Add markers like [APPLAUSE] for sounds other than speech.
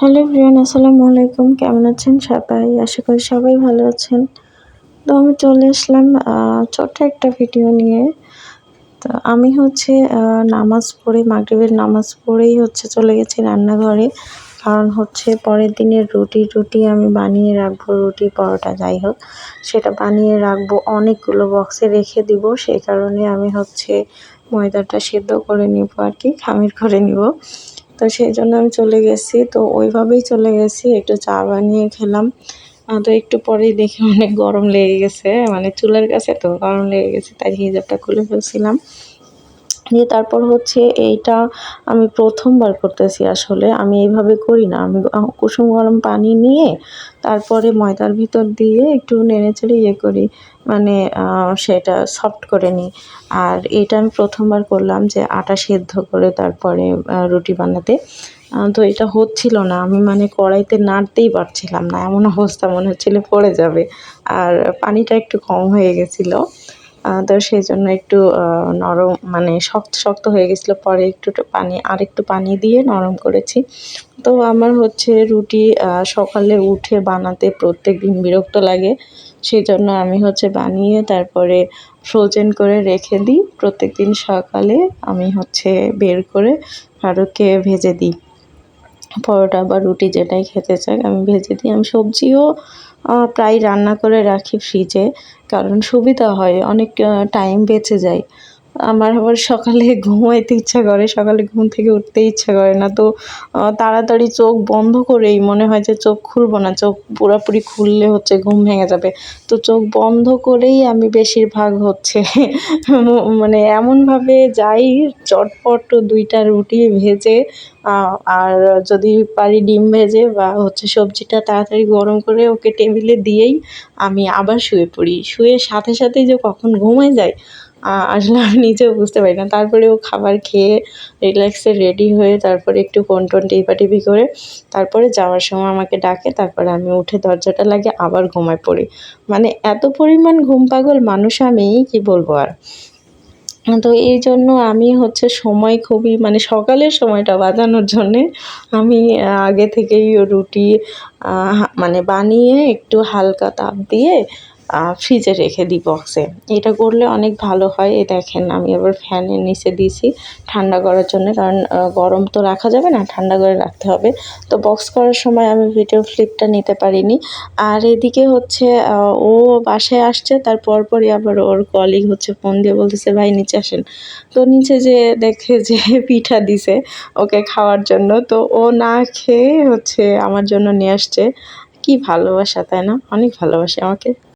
Hello Priyan আসসালামু আলাইকুম। কেমন আছেন সবাই? আশা করি সবাই ভালো আছেন। তো আমি চলে আসলাম ছোট্ট একটা ভিডিও নিয়ে। তো আমি হচ্ছে নামাজ পড়ে, মাগরিবের নামাজ পড়েই হচ্ছে চলে গেছি রান্নাঘরে। কারণ হচ্ছে পরের দিনের রুটি রুটি আমি বানিয়ে রাখব, রুটি, পরোটা, যাই হোক। সেটা বানিয়ে রাখব, অনেকগুলো বক্সে রেখে দিব। সেই কারণে আমি হচ্ছে ময়দাটা সেদ্ধ করে নিব আর কি, খামির করে নিব। তো সেই জন্য আমি চলে গেছি। তো ওইভাবেই চলে গেছি, একটু চা বানিয়ে খেলাম। তো একটু পরেই দেখি অনেক গরম লেগে গেছে মানে চুলার কাছে তো গরম লেগে গেছে, তাই হিজাবটা খুলে ফেলছিলাম। দিয়ে তারপর হচ্ছে এইটা আমি প্রথমবার করতেছি আসলে। আমি এইভাবে করি না। আমি কুসুম গরম পানি নিয়ে তারপরে ময়দার ভিতর দিয়ে একটু নেড়ে চেড়ে ইয়ে করি। মানে সেটা সফট করে নিই। আর এটা আমি প্রথমবার করলাম যে আটা সেদ্ধ করে তারপরে রুটি বানাতে। তো এটা হচ্ছিল না। আমি মানে কড়াইতে নাড়তেই পারছিলাম না। এমন অবস্থা মনে হচ্ছিল পড়ে যাবে। আর পানিটা একটু কম হয়ে গেছিল। তো সেই জন্য একটু নরম মানে শক্ত শক্ত হয়ে গেছিল। পরে একটু পানি আর একটু পানি দিয়ে নরম করেছি। তো আমার হচ্ছে রুটি সকালে উঠে বানাতে প্রত্যেক দিন বিরক্ত লাগে। সেই জন্য আমি হচ্ছে বানিয়ে তারপরে ফ্রোজেন করে রেখে দিই। প্রত্যেক দিন সকালে আমি হচ্ছে বের করে ফারুককে ভেজে দিই। পরোটা বা রুটি যেটাই খেতে চাই আমি ভেজে দিই। আমি সবজিও প্রায় রান্না করে রাখি ফ্রিজে কারণ সুবিধা হয়, অনেক টাইম বেঁচে যায়। আমার আবার সকালে [LAUGHS] ঘুমাইতে ইচ্ছা করে, সকালে ঘুম থেকে উঠতে ইচ্ছা করে না, তো তাড়াতাড়ি চোখ বন্ধ করেই মনে হয় যে চোখ খুলবো না, চোখ পুরোপুরি খুললে হচ্ছে ঘুম ভেঙে যাবে। তো চোখ বন্ধ করেই আমি বেশিরভাগ হচ্ছে [LAUGHS] মানে এমনভাবে যাই, চটপট দুইটা রুটি ভেজে আর যদি পারি ডিম ভেজে বা হচ্ছে সবজিটা তাড়াতাড়ি গরম করে ওকে টেবিলে দিয়েই আমি আবার শুয়ে পড়ি। শুয়ে সাথে সাথেই যে কখন ঘুমে যায় আসলে আমি নিজেও বুঝতে পারি না। তারপরে ও খাবার খেয়ে রিল্যাক্সে রেডি হয়ে তারপরে একটু ফোন টোন টিপাটিপি করে তারপরে যাওয়ার সময় আমাকে ডাকে, তারপরে আমি উঠে দরজাটা লাগে আবার ঘুমায় পড়ি। মানে এত পরিমাণ ঘুম পাগল মানুষ আমি, কি বলব আর? তো এই জন্য আমি হচ্ছে সময় খুবই মানে সকালের সময়টা বাজানোর জন্যে আমি আগে থেকেই রুটি মানে বানিয়ে একটু হালকা তাপ দিয়ে ফ্রিজে রেখে দিই বক্সে এটা করলে অনেক ভালো হয়। এই দেখেন, আমি আবার ফ্যানের নিচে দিয়েছি ঠান্ডা করার জন্য। কারণ গরম তো রাখা যাবে না, ঠান্ডা করে রাখতে হবে। তো বক্স করার সময় আমি ভিডিও ফ্লিপটা নিতে পারিনি। আর এদিকে হচ্ছে ও বাসায় আসছে, তার পরপরই আবার ওর কলিগ হচ্ছে ফোন দিয়ে বলতেছে, ভাই, নিচে আসেন। তো নিচে যে দেখে যে পিঠা দিছে ওকে খাওয়ার জন্য, তো ও না খেয়ে হচ্ছে আমার জন্য নিয়ে আসছে। কি ভালোবাসা, তাই না? অনেক ভালোবাসে আমাকে।